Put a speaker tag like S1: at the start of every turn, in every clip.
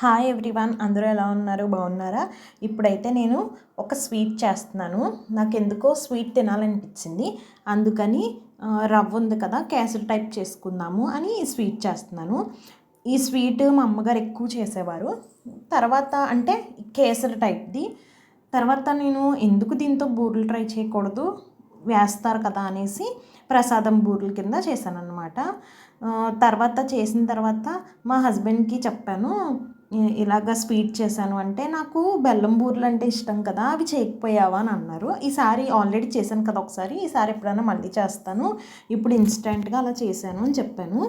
S1: Hi everyone అందరూ ఎలా ఉన్నారు? బాగున్నారా? ఇప్పుడైతే నేను ఒక స్వీట్ చేస్తున్నాను. నాకు ఎందుకో స్వీట్ తినాలనిపించింది. అందుకని రవ్వ ఉంది కదా కేసరి టైప్ చేసుకుందాము అని ఈ స్వీట్ చేస్తున్నాను. ఈ స్వీట్ మా అమ్మగారు ఎక్కువ చేసేవారు. తర్వాత అంటే కేసరి టైప్ది. తర్వాత నేను ఎందుకు దీంతో బూరెలు ట్రై చేయకూడదు వేస్తారు కదా అనేసి ప్రసాదం బూరెల కింద చేశాను అనమాట తర్వాత చేసిన తర్వాత మా హస్బెండ్కి చెప్పాను ఇలాగ స్వీట్ చేశాను అంటే నాకు బెల్లం బూర్లు అంటే ఇష్టం కదా అవి చేయకపోయావా అని అన్నారు. ఈసారి ఆల్రెడీ చేశాను కదా ఒకసారి ఈసారి ఎప్పుడైనా మళ్ళీ చేస్తాను. ఇప్పుడు ఇన్స్టెంట్గా అలా చేశాను అని చెప్పాను.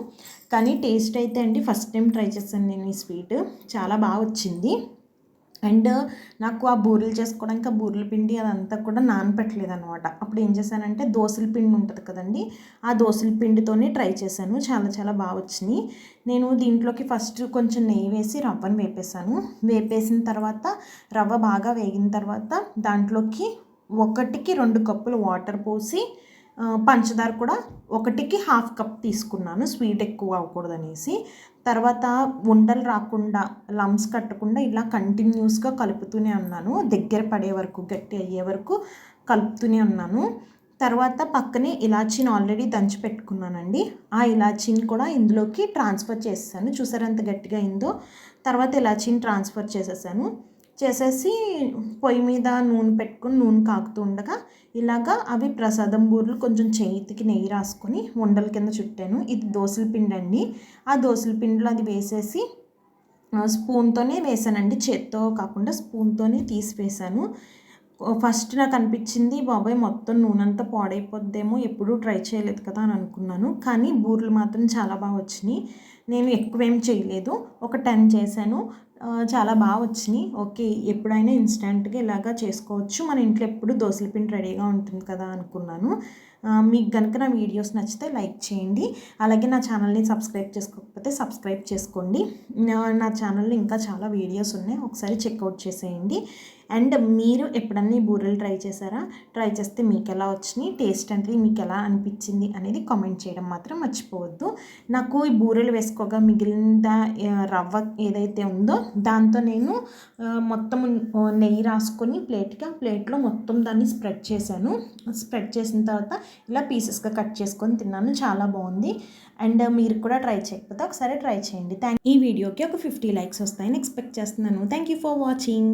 S1: కానీ టేస్ట్ అయితే అండి ఫస్ట్ టైం ట్రై చేశాను నేను ఈ స్వీట్. చాలా బాగా వచ్చింది. అండ్ నాకు ఆ బూరెలు చేసుకోవడానికి ఆ బూరెల పిండి అదంతా కూడా నానపెట్టలేదు అనమాట అప్పుడు ఏం చేశానంటే దోసల పిండి ఉంటుంది కదండి ఆ దోసల పిండితోనే ట్రై చేశాను. చాలా చాలా బాగా వచ్చినాయి. నేను దీంట్లోకి ఫస్ట్ కొంచెం నెయ్యి వేసి రవ్వను వేపేసాను వేపేసిన తర్వాత రవ్వ బాగా వేగిన తర్వాత దాంట్లోకి ఒకటికి రెండు కప్పులు వాటర్ పోసి పంచదార కూడా ఒకటికి హాఫ్ కప్ తీసుకున్నాను స్వీట్ ఎక్కువ అవ్వకూడదనేసి. తర్వాత ఉండలు రాకుండా లమ్స్ కట్టకుండా ఇలా కంటిన్యూస్గా కలుపుతూనే ఉన్నాను. దగ్గర పడే వరకు గట్టి అయ్యే వరకు కలుపుతూనే ఉన్నాను. తర్వాత పక్కనే ఇలాచీని ఆల్రెడీ దంచి పెట్టుకున్నానండి. ఆ ఇలాచీని కూడా ఇందులోకి ట్రాన్స్ఫర్ చేసేసాను. చూసారంత గట్టిగా అయిందో. తర్వాత ఇలాచీని ట్రాన్స్ఫర్ చేసేసాను. చేసేసి పొయ్యి మీద నూనె పెట్టుకుని నూనె కాకుతూ ఉండగా ఇలాగా అవి ప్రసాదం బూరెలు కొంచెం చేతికి నెయ్యి రాసుకొని ఉండల కింద చుట్టాను. ఇది దోసల పిండి అండి. ఆ దోసల పిండిలో అది వేసేసి స్పూన్తోనే వేసానండి. చేత్తో కాకుండా స్పూన్తోనే తీసి వేసాను. ఫస్ట్ నాకు అనిపించింది బాబాయ్ మొత్తం నూనె అంతా పాడైపోద్దేమో ఎప్పుడూ ట్రై చేయలేదు కదా అని అనుకున్నాను. కానీ బూరెలు మాత్రం చాలా బాగా వచ్చినాయి. నేను ఎక్కువేం చేయలేదు. ఒక టెన్ చేశాను. చాలా బాగా వచ్చినాయి. ఓకే ఎప్పుడైనా ఇన్స్టెంట్గా ఇలాగా చేసుకోవచ్చు. మన ఇంట్లో ఎప్పుడు దోశల పిండి రెడీగా ఉంటుంది కదా అనుకున్నాను. మీకు కనుక నా వీడియోస్ నచ్చితే లైక్ చేయండి. అలాగే నా ఛానల్ని సబ్స్క్రైబ్ చేసుకోకపోతే సబ్స్క్రైబ్ చేసుకోండి. నా- ఛానల్లో ఇంకా చాలా వీడియోస్ ఉన్నాయి. ఒకసారి చెక్అవుట్ చేసేయండి. అండ్ మీరు ఎప్పుడన్నా ఈ బూరెలు ట్రై చేశారా? ట్రై చేస్తే మీకు ఎలా వచ్చినాయి? టేస్ట్ అంటే మీకు ఎలా అనిపించింది అనేది కామెంట్ చేయడం మాత్రం మర్చిపోవద్దు. నాకు ఈ బూరెలు వేసుకోగా మిగిలిన రవ్వ ఏదైతే ఉందో దాంతో నేను మొత్తం నెయ్యి రాసుకొని ప్లేట్కి ఆ ప్లేట్లో మొత్తం దాన్ని స్ప్రెడ్ చేశాను. స్ప్రెడ్ చేసిన తర్వాత ఇలా పీసెస్గా కట్ చేసుకొని తిన్నాను. చాలా బాగుంది. అండ్ మీరు కూడా ట్రై చేయకపోతే ఒకసారి ట్రై చేయండి. థ్యాంక్ ఈ వీడియోకి ఒక ఫిఫ్టీ లైక్స్ వస్తాయని ఎక్స్పెక్ట్ చేస్తున్నాను. Thank you for watching.